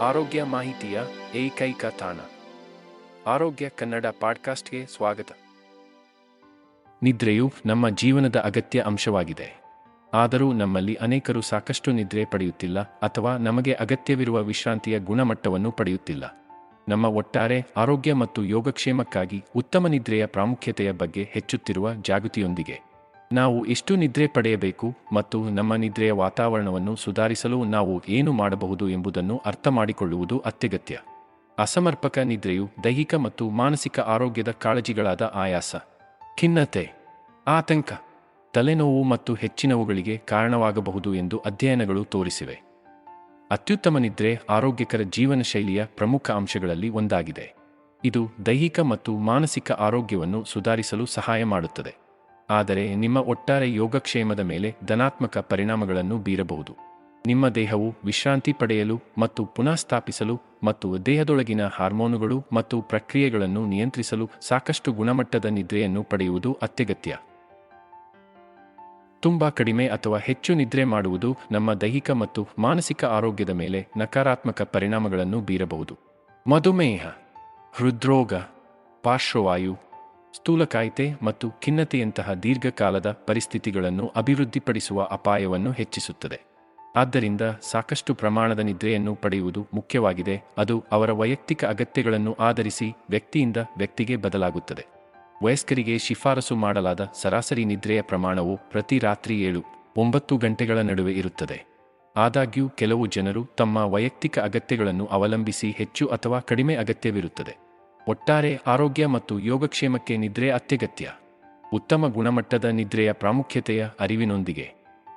ಆರೋಗ್ಯ ಮಾಹಿತಿಯ ಏಕೈಕ ತಾಣ. ಆರೋಗ್ಯ ಕನ್ನಡ ಪಾಡ್ಕಾಸ್ಟ್ಗೆ ಸ್ವಾಗತ. ನಿದ್ರೆಯು ನಮ್ಮ ಜೀವನದ ಅಗತ್ಯ ಅಂಶವಾಗಿದೆ. ಆದರೂ ನಮ್ಮಲ್ಲಿ ಅನೇಕರು ಸಾಕಷ್ಟು ನಿದ್ರೆ ಪಡೆಯುತ್ತಿಲ್ಲ ಅಥವಾ ನಮಗೆ ಅಗತ್ಯವಿರುವ ವಿಶ್ರಾಂತಿಯ ಗುಣಮಟ್ಟವನ್ನು ಪಡೆಯುತ್ತಿಲ್ಲ. ನಮ್ಮ ಒಟ್ಟಾರೆ ಆರೋಗ್ಯ ಮತ್ತು ಯೋಗಕ್ಷೇಮಕ್ಕಾಗಿ ಉತ್ತಮ ನಿದ್ರೆಯ ಪ್ರಾಮುಖ್ಯತೆಯ ಬಗ್ಗೆ ಹೆಚ್ಚುತ್ತಿರುವ ಜಾಗೃತಿಯೊಂದಿಗೆ ನಾವು ಎಷ್ಟು ನಿದ್ರೆ ಪಡೆಯಬೇಕು ಮತ್ತು ನಮ್ಮ ನಿದ್ರೆಯ ವಾತಾವರಣವನ್ನು ಸುಧಾರಿಸಲು ನಾವು ಏನು ಮಾಡಬಹುದು ಎಂಬುದನ್ನು ಅರ್ಥ ಮಾಡಿಕೊಳ್ಳುವುದು ಅತ್ಯಗತ್ಯ. ಅಸಮರ್ಪಕ ನಿದ್ರೆಯು ದೈಹಿಕ ಮತ್ತು ಮಾನಸಿಕ ಆರೋಗ್ಯದ ಕಾಳಜಿಗಳಾದ ಆಯಾಸ. ಖಿನ್ನತೆ. ಆತಂಕ. ತಲೆನೋವು ಮತ್ತು ಹೆಚ್ಚಿನವುಗಳಿಗೆ ಕಾರಣವಾಗಬಹುದು ಎಂದು ಅಧ್ಯಯನಗಳು ತೋರಿಸಿವೆ. ಅತ್ಯುತ್ತಮ ನಿದ್ರೆ ಆರೋಗ್ಯಕರ ಜೀವನ ಶೈಲಿಯ ಪ್ರಮುಖ ಅಂಶಗಳಲ್ಲಿ ಒಂದಾಗಿದೆ. ಇದು ದೈಹಿಕ ಮತ್ತು ಮಾನಸಿಕ ಆರೋಗ್ಯವನ್ನು ಸುಧಾರಿಸಲು ಸಹಾಯ ಮಾಡುತ್ತದೆ. ಆದರೆ ನಿಮ್ಮ ಒಟ್ಟಾರೆ ಯೋಗಕ್ಷೇಮದ ಮೇಲೆ ಧನಾತ್ಮಕ ಪರಿಣಾಮಗಳನ್ನು ಬೀರಬಹುದು. ನಿಮ್ಮ ದೇಹವು ವಿಶ್ರಾಂತಿ ಪಡೆಯಲು ಮತ್ತು ಪುನಃಸ್ಥಾಪಿಸಲು ಮತ್ತು ದೇಹದೊಳಗಿನ ಹಾರ್ಮೋನುಗಳು ಮತ್ತು ಪ್ರಕ್ರಿಯೆಗಳನ್ನು ನಿಯಂತ್ರಿಸಲು ಸಾಕಷ್ಟು ಗುಣಮಟ್ಟದ ನಿದ್ರೆಯನ್ನು ಪಡೆಯುವುದು ಅತ್ಯಗತ್ಯ. ತುಂಬಾ ಕಡಿಮೆ ಅಥವಾ ಹೆಚ್ಚು ನಿದ್ರೆ ಮಾಡುವುದು ನಮ್ಮ ದೈಹಿಕ ಮತ್ತು ಮಾನಸಿಕ ಆರೋಗ್ಯದ ಮೇಲೆ ನಕಾರಾತ್ಮಕ ಪರಿಣಾಮಗಳನ್ನು ಬೀರಬಹುದು. ಮಧುಮೇಹ, ಹೃದ್ರೋಗ, ಪಾರ್ಶ್ವವಾಯು ಸ್ಥೂಲಕಾಯಿತೆ ಮತ್ತು ಖಿನ್ನತೆಯಂತಹ ದೀರ್ಘಕಾಲದ ಪರಿಸ್ಥಿತಿಗಳನ್ನು ಅಭಿವೃದ್ಧಿಪಡಿಸುವ ಅಪಾಯವನ್ನು ಹೆಚ್ಚಿಸುತ್ತದೆ. ಆದ್ದರಿಂದ ಸಾಕಷ್ಟು ಪ್ರಮಾಣದ ನಿದ್ರೆಯನ್ನು ಪಡೆಯುವುದು ಮುಖ್ಯವಾಗಿದೆ. ಅದು ಅವರ ವೈಯಕ್ತಿಕ ಅಗತ್ಯಗಳನ್ನು ಆಧರಿಸಿ ವ್ಯಕ್ತಿಯಿಂದ ವ್ಯಕ್ತಿಗೆ ಬದಲಾಗುತ್ತದೆ. ವಯಸ್ಕರಿಗೆ ಶಿಫಾರಸು ಮಾಡಲಾದ ಸರಾಸರಿ ನಿದ್ರೆಯ ಪ್ರಮಾಣವು ಪ್ರತಿ ರಾತ್ರಿ ಏಳು, ಒಂಬತ್ತು ಗಂಟೆಗಳ ನಡುವೆ ಇರುತ್ತದೆ. ಆದಾಗ್ಯೂ, ಕೆಲವು ಜನರು ತಮ್ಮ ವೈಯಕ್ತಿಕ ಅಗತ್ಯಗಳನ್ನು ಅವಲಂಬಿಸಿ ಹೆಚ್ಚು ಅಥವಾ ಕಡಿಮೆ ಅಗತ್ಯವಿರುತ್ತದೆ. ಒಟ್ಟಾರೆ ಆರೋಗ್ಯ ಮತ್ತು ಯೋಗಕ್ಷೇಮಕ್ಕೆ ನಿದ್ರೆ ಅತ್ಯಗತ್ಯ. ಉತ್ತಮ ಗುಣಮಟ್ಟದ ನಿದ್ರೆಯ ಪ್ರಾಮುಖ್ಯತೆಯ ಅರಿವಿನೊಂದಿಗೆ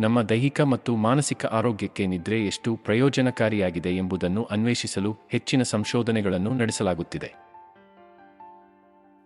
ನಮ್ಮ ದೈಹಿಕ ಮತ್ತು ಮಾನಸಿಕ ಆರೋಗ್ಯಕ್ಕೆ ನಿದ್ರೆ ಎಷ್ಟು ಪ್ರಯೋಜನಕಾರಿಯಾಗಿದೆ ಎಂಬುದನ್ನು ಅನ್ವೇಷಿಸಲು ಹೆಚ್ಚಿನ ಸಂಶೋಧನೆಗಳನ್ನು ನಡೆಸಲಾಗುತ್ತಿದೆ.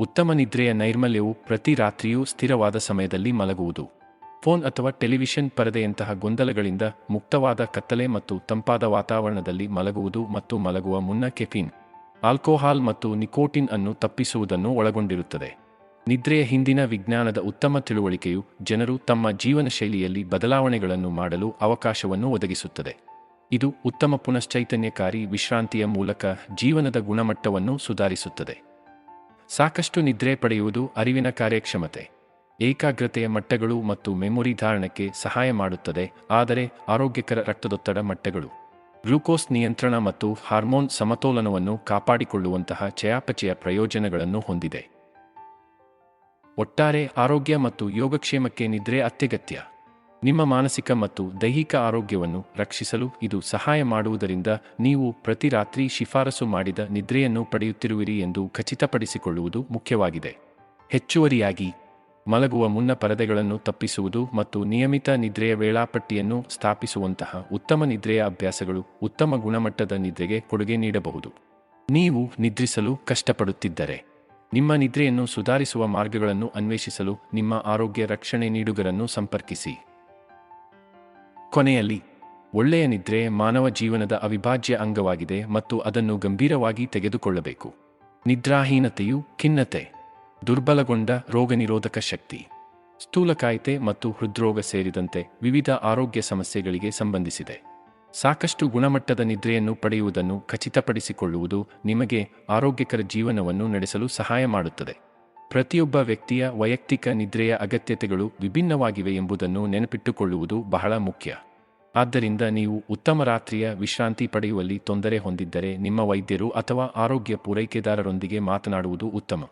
ಉತ್ತಮ ನಿದ್ರೆಯ ನೈರ್ಮಲ್ಯವು ಪ್ರತಿ ರಾತ್ರಿಯೂ ಸ್ಥಿರವಾದ ಸಮಯದಲ್ಲಿ ಮಲಗುವುದು. ಫೋನ್ ಅಥವಾ ಟೆಲಿವಿಷನ್ ಪರದೆಯಂತಹ ಗೊಂದಲಗಳಿಂದ ಮುಕ್ತವಾದ ಕತ್ತಲೆ ಮತ್ತು ತಂಪಾದ ವಾತಾವರಣದಲ್ಲಿ ಮಲಗುವುದು ಮತ್ತು ಮಲಗುವ ಮುನ್ನ ಕೆಫಿನ್. ಆಲ್ಕೋಹಾಲ್ ಮತ್ತು ನಿಕೋಟಿನ್ ಅನ್ನು ತಪ್ಪಿಸುವುದನ್ನು ಒಳಗೊಂಡಿರುತ್ತದೆ. ನಿದ್ರೆಯ ಹಿಂದಿನ ವಿಜ್ಞಾನದ ಉತ್ತಮ ತಿಳುವಳಿಕೆಯು ಜನರು ತಮ್ಮ ಜೀವನ ಶೈಲಿಯಲ್ಲಿ ಬದಲಾವಣೆಗಳನ್ನು ಮಾಡಲು ಅವಕಾಶವನ್ನು ಒದಗಿಸುತ್ತದೆ. ಇದು ಉತ್ತಮ ಪುನಶ್ಚೈತನ್ಯಕಾರಿ ವಿಶ್ರಾಂತಿಯ ಮೂಲಕ ಜೀವನದ ಗುಣಮಟ್ಟವನ್ನು ಸುಧಾರಿಸುತ್ತದೆ. ಸಾಕಷ್ಟು ನಿದ್ರೆ ಪಡೆಯುವುದು ಅರಿವಿನ ಕಾರ್ಯಕ್ಷಮತೆ. ಏಕಾಗ್ರತೆಯ ಮಟ್ಟಗಳು ಮತ್ತು ಮೆಮೊರಿ ಧಾರಣಕ್ಕೆ ಸಹಾಯ ಮಾಡುತ್ತದೆ, ಆದರೆ ಆರೋಗ್ಯಕರ ರಕ್ತದೊತ್ತಡ ಮಟ್ಟಗಳು. ಗ್ಲೂಕೋಸ್ ನಿಯಂತ್ರಣ ಮತ್ತು ಹಾರ್ಮೋನ್ ಸಮತೋಲನವನ್ನು ಕಾಪಾಡಿಕೊಳ್ಳುವಂತಹ ಚಯಾಪಚಯ ಪ್ರಯೋಜನಗಳನ್ನು ಹೊಂದಿದೆ. ಒಟ್ಟಾರೆ ಆರೋಗ್ಯ ಮತ್ತು ಯೋಗಕ್ಷೇಮಕ್ಕೆ ನಿದ್ರೆ ಅತ್ಯಗತ್ಯ. ನಿಮ್ಮ ಮಾನಸಿಕ ಮತ್ತು ದೈಹಿಕ ಆರೋಗ್ಯವನ್ನು ರಕ್ಷಿಸಲು ಇದು ಸಹಾಯ ಮಾಡುವುದರಿಂದ ನೀವು ಪ್ರತಿ ರಾತ್ರಿ ಶಿಫಾರಸು ಮಾಡಿದ ನಿದ್ರೆಯನ್ನು ಪಡೆಯುತ್ತಿರುವಿರಿ ಎಂದು ಖಚಿತಪಡಿಸಿಕೊಳ್ಳುವುದು ಮುಖ್ಯವಾಗಿದೆ. ಹೆಚ್ಚುವರಿಯಾಗಿ ಮಲಗುವ ಮುನ್ನ ಪರದೆಗಳನ್ನು ತಪ್ಪಿಸುವುದು ಮತ್ತು ನಿಯಮಿತ ನಿದ್ರೆಯ ವೇಳಾಪಟ್ಟಿಯನ್ನು ಸ್ಥಾಪಿಸುವಂತಹ ಉತ್ತಮ ನಿದ್ರೆಯ ಅಭ್ಯಾಸಗಳು ಉತ್ತಮ ಗುಣಮಟ್ಟದ ನಿದ್ರೆಗೆ ಕೊಡುಗೆ ನೀಡಬಹುದು. ನೀವು ನಿದ್ರಿಸಲು ಕಷ್ಟಪಡುತ್ತಿದ್ದರೆ, ನಿಮ್ಮ ನಿದ್ರೆಯನ್ನು ಸುಧಾರಿಸುವ ಮಾರ್ಗಗಳನ್ನು ಅನ್ವೇಷಿಸಲು ನಿಮ್ಮ ಆರೋಗ್ಯ ರಕ್ಷಣೆ ನೀಡುಗರನ್ನು ಸಂಪರ್ಕಿಸಿ. ಕೊನೆಯಲ್ಲಿ, ಒಳ್ಳೆಯ ನಿದ್ರೆ ಮಾನವ ಜೀವನದ ಅವಿಭಾಜ್ಯ ಅಂಗವಾಗಿದೆ ಮತ್ತು ಅದನ್ನು ಗಂಭೀರವಾಗಿ ತೆಗೆದುಕೊಳ್ಳಬೇಕು. ನಿದ್ರಾಹೀನತೆಯು ಖಿನ್ನತೆ. ದುರ್ಬಲಗೊಂಡ ರೋಗನಿರೋಧಕ ಶಕ್ತಿ ಸ್ಥೂಲಕಾಯಿತೆ ಮತ್ತು ಹೃದ್ರೋಗ ಸೇರಿದಂತೆ ವಿವಿಧ ಆರೋಗ್ಯ ಸಮಸ್ಯೆಗಳಿಗೆ ಸಂಬಂಧಿಸಿದೆ. ಸಾಕಷ್ಟು ಗುಣಮಟ್ಟದ ನಿದ್ರೆಯನ್ನು ಪಡೆಯುವುದನ್ನು ಖಚಿತಪಡಿಸಿಕೊಳ್ಳುವುದು ನಿಮಗೆ ಆರೋಗ್ಯಕರ ಜೀವನವನ್ನು ನಡೆಸಲು ಸಹಾಯ ಮಾಡುತ್ತದೆ. ಪ್ರತಿಯೊಬ್ಬ ವ್ಯಕ್ತಿಯ ವೈಯಕ್ತಿಕ ನಿದ್ರೆಯ ಅಗತ್ಯತೆಗಳು ವಿಭಿನ್ನವಾಗಿವೆ ಎಂಬುದನ್ನು ನೆನಪಿಟ್ಟುಕೊಳ್ಳುವುದು ಬಹಳ ಮುಖ್ಯ. ಆದ್ದರಿಂದ ನೀವು ಉತ್ತಮ ರಾತ್ರಿಯ ವಿಶ್ರಾಂತಿ ಪಡೆಯುವಲ್ಲಿ ತೊಂದರೆ ಹೊಂದಿದ್ದರೆ ನಿಮ್ಮ ವೈದ್ಯರು ಅಥವಾ ಆರೋಗ್ಯ ಪೂರೈಕೆದಾರರೊಂದಿಗೆ ಮಾತನಾಡುವುದು ಉತ್ತಮ.